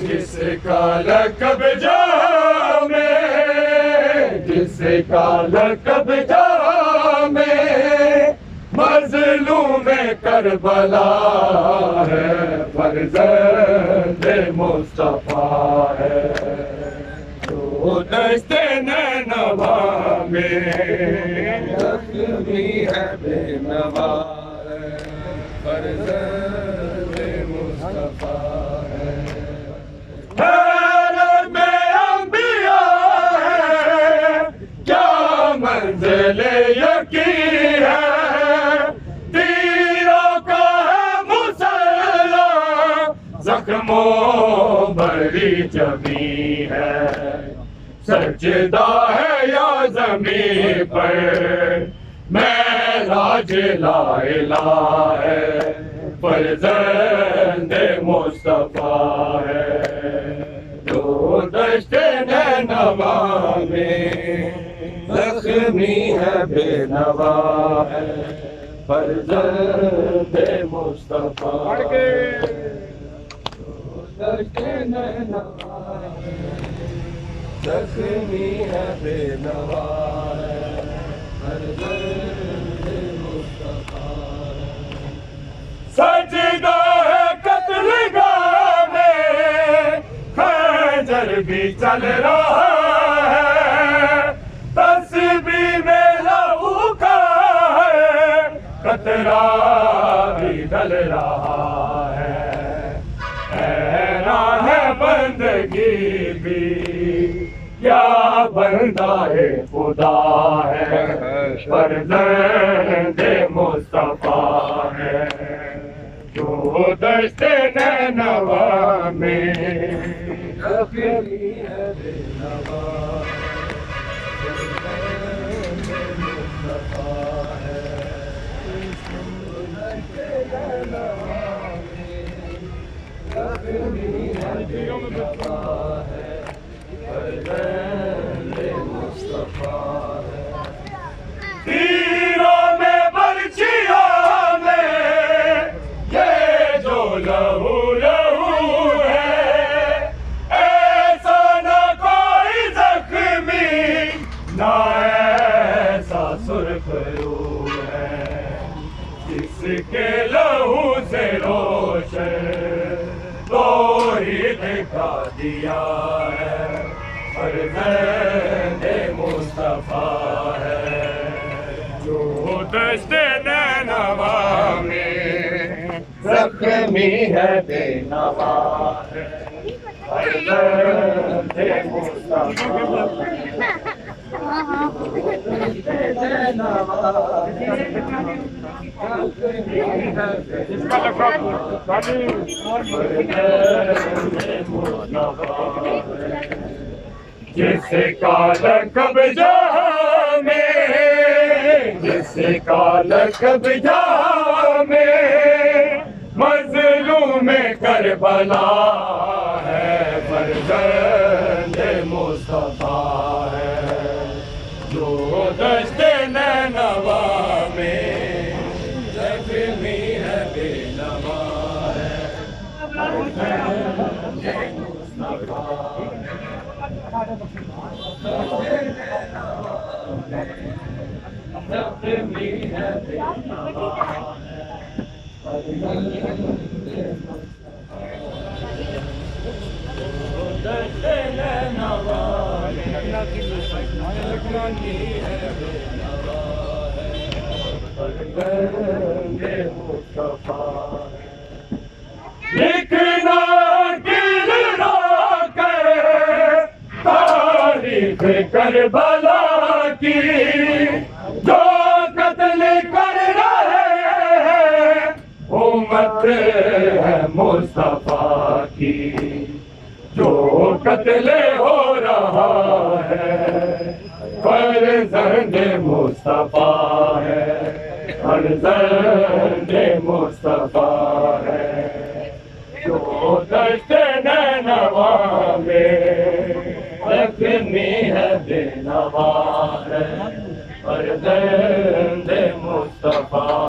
जिसका लकब जामे जिसका लकब जामे मजलूम करबला है फर्जंद मुस्तफ़ा है। तो दस्ते नवा में जख्मी है बेनवा है फर्जंद मंजिल है तीरों का है मुसल्ला जख्मों भरी जमी है। सजदा है या ज़मीन पर मैं राज लाइला है, फर्जंद मुस्तफ़ा है। जो दश्त नवा में जख्मी है बेनवा है। फर्जंद मुस्तफ़ा। जख्मी है बेनवा है। फर्जंद मुस्तफ़ा सजदा है कत्ल में खंजर भी चल रहा कतरा है। ऐना है बंदगी भी क्या बंदा है खुदा है। फर्जंद मुस्तफा है। जो दस्ते नवा में जिसके लहू से रोशन दिखा दिया है फर्जंद मुस्तफ़ा है। जो दस्ते नवा में, जख्मी है बेनवा है। फर्जंद मुस्तफ़ा जिसका लकब जहाँ में जिसका लकब जहाँ में मजलूम करबला है फर्जंद मुस्तफ़ा। है जख्मी है बेनवा है दस्ते नवा लिखना दिल कर तारीफ़ करबला की जो कत्ल कर रहे उम्मत है मुस्तफ़ा की। जो कत्ल हो रहा है, फर्जंद मुस्तफ़ा है, फर्जंद मुस्तफ़ा है। जो दस्ते नवा में है बेनवा है फर्जंद